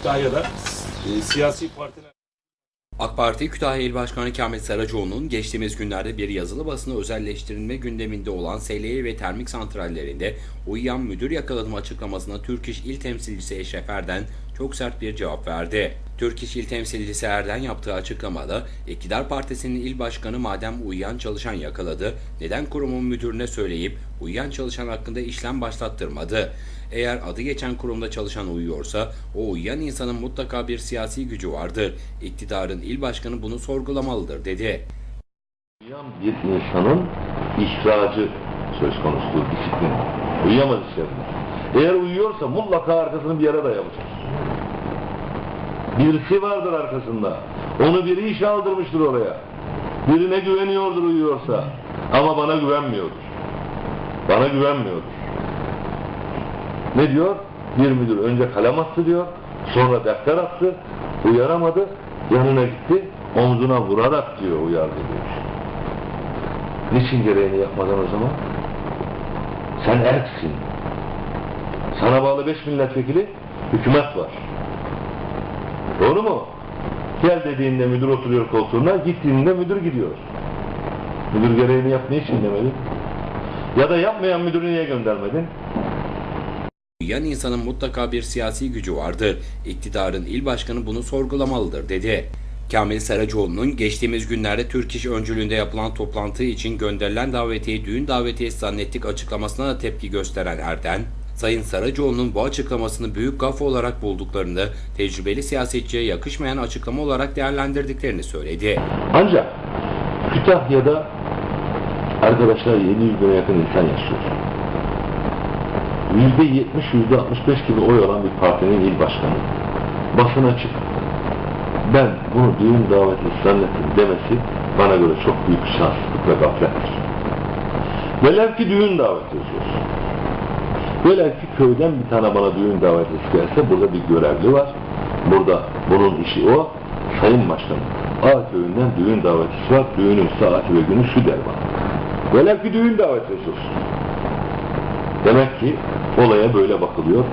Kütahya'da e, siyasi partiler AK Parti Kütahya İl Başkanı Kamil Saracoğlu'nun geçtiğimiz günlerde bir yazılı basını özelleştirilme gündeminde olan SLE ve termik santrallerinde uyuyan müdür yakaladım açıklamasına Türk İş İl Temsilcisi Eşref Erden çok sert bir cevap verdi. Türk İş İl Temsilcisi Erden yaptığı açıklamada iktidar partisinin il başkanı madem uyuyan çalışan yakaladı neden kurumun müdürüne söyleyip uyuyan çalışan hakkında işlem başlattırmadı? Eğer adı geçen kurumda çalışan uyuyorsa o uyuyan insanın mutlaka bir siyasi gücü vardır. İktidarın il başkanı bunu sorgulamalıdır dedi. Uyuyan bir insanın ihracı söz konusu disiplin. Uyuyamaz içerisinde. Eğer uyuyorsa mutlaka arkasını bir yere dayamıştır. Birisi vardır arkasında. Onu biri işe aldırmıştır oraya. Birine güveniyordur uyuyorsa. Ama bana güvenmiyordur. Bana güvenmiyordur. Ne diyor? Bir müdür önce kalem attı diyor. Sonra defter attı. Uyaramadı. Yanına gitti. Omzuna vurarak diyor uyardı diyor. Niçin gereğini yapmadan o zaman? Sen erksin. Sana bağlı beş milletvekili hükümet var. Doğru mu? Gel dediğinde müdür oturuyor koltuğuna, gittiğinde müdür gidiyor. Müdür gereğini yap, niçin demedin? Ya da yapmayan müdürü niye göndermedin? Uyuyan insanın mutlaka bir siyasi gücü vardır. İktidarın il başkanı bunu sorgulamalıdır dedi. Kamil Saracoğlu'nun geçtiğimiz günlerde Türk İş öncülüğünde yapılan toplantı için gönderilen davetiye düğün davetiyesi zannettik açıklamasına da tepki gösteren Erden, Sayın Saracoğlu'nun bu açıklamasını büyük gaf olarak bulduklarını, tecrübeli siyasetçiye yakışmayan açıklama olarak değerlendirdiklerini söyledi. Ancak Kütahya'da arkadaşlar 700 bine yakın insan yaşıyor. %70, %65 gibi oy alan bir partinin il başkanı. Basına çık. Ben bunu düğün davetli zannettim demesi bana göre çok büyük şanssızlık ve gaflettir. Velev ki düğün daveti yazıyorsun. Velev ki köyden bir tane bana düğün davetlisi gelse burada bir görevli var. Burada bunun işi o. Sayın Başkanım, A köyünden düğün davetisi var. Düğünün saati ve günü şu der bana. Velev ki düğün daveti yazıyorsun. Demek ki olaya böyle bakılıyor.